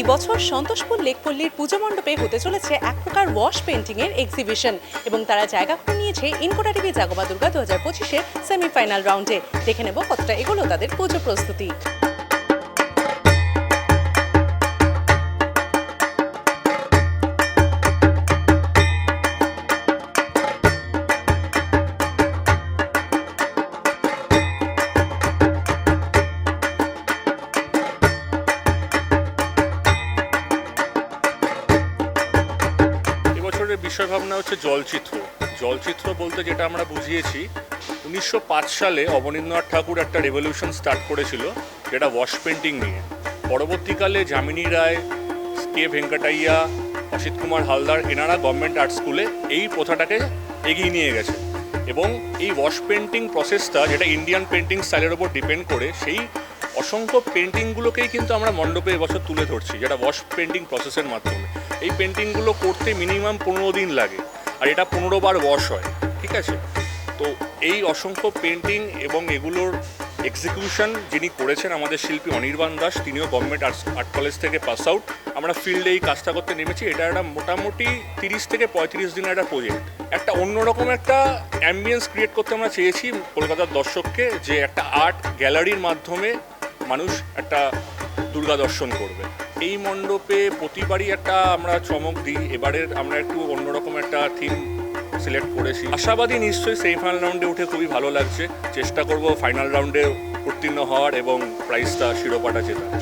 এবছর সন্তোষপুর লেকপল্লীর পুজো মণ্ডপে হতে চলেছে এক প্রকার ওয়াশ পেন্টিং এর এক্সিবিশন এবং তারা জায়গা করে নিয়েছে ইনকোটা টিভি জাগবা দুর্গা দু হাজার পঁচিশের সেমিফাইনাল রাউন্ডে দেখে নেব কতটা এগুলো তাদের পুজো প্রস্তুতি। বিষয় ভাবনা হচ্ছে জলচিত্র। জলচিত্র বলতে যেটা আমরা বুঝিয়েছি, উনিশশো পাঁচ সালে অবনীন্দ্রনাথ ঠাকুর একটা রেভলিউশন স্টার্ট করেছিল, যেটা ওয়াশ পেন্টিং নিয়ে। পরবর্তীকালে যামিনী রায়, কে ভেঙ্কাটাইয়া, অসিত কুমার হালদার, এনারা গভর্নমেন্ট আর্ট স্কুলে এই প্রথাটাকে এগিয়ে নিয়ে গেছে। এবং এই ওয়াশ পেন্টিং প্রসেসটা যেটা ইন্ডিয়ান পেন্টিং স্টাইলের ওপর ডিপেন্ড করে, সেই অসংখ্য পেন্টিংগুলোকেই কিন্তু আমরা মণ্ডপে এবছর তুলে ধরছি, যেটা ওয়াশ পেন্টিং প্রসেসের মাধ্যমে। এই পেন্টিংগুলো করতে মিনিমাম পনেরো দিন লাগে। আর এটা পনেরো বার ওয়াশ হয়, ঠিক আছে? তো এই অসংখ্য পেন্টিং এবং এগুলোর এক্সিকিউশন যিনি করেছেন আমাদের শিল্পী অনির্বাণ দাস, তিনিও গভর্নমেন্ট আর্টস আর্ট কলেজ থেকে পাস আউট আমরা ফিল্ডে এই কাজটা করতে নেমেছি। এটা একটা মোটামুটি তিরিশ থেকে পঁয়ত্রিশ দিনের একটা প্রজেক্ট একটা অন্যরকম একটা অ্যাম্বিয়েন্স ক্রিয়েট করতে আমরা চেয়েছি কলকাতার দর্শককে যে একটা আর্ট গ্যালারির মাধ্যমে মানুষ একটা দুর্গা দর্শন করবে। এই মণ্ডপে প্রতিবারই একটা আমরা চমক দিই। এবারের আমরা একটু অন্যরকম একটা থিম সিলেক্ট করেছি। আশাবাদী নিশ্চয়ই সেমিফাইনাল রাউন্ডে উঠে খুবই ভালো লাগছে। চেষ্টা করব ফাইনাল রাউন্ডে উত্তীর্ণ হওয়ার এবং প্রাইজটা শিরোপাটা জেতার।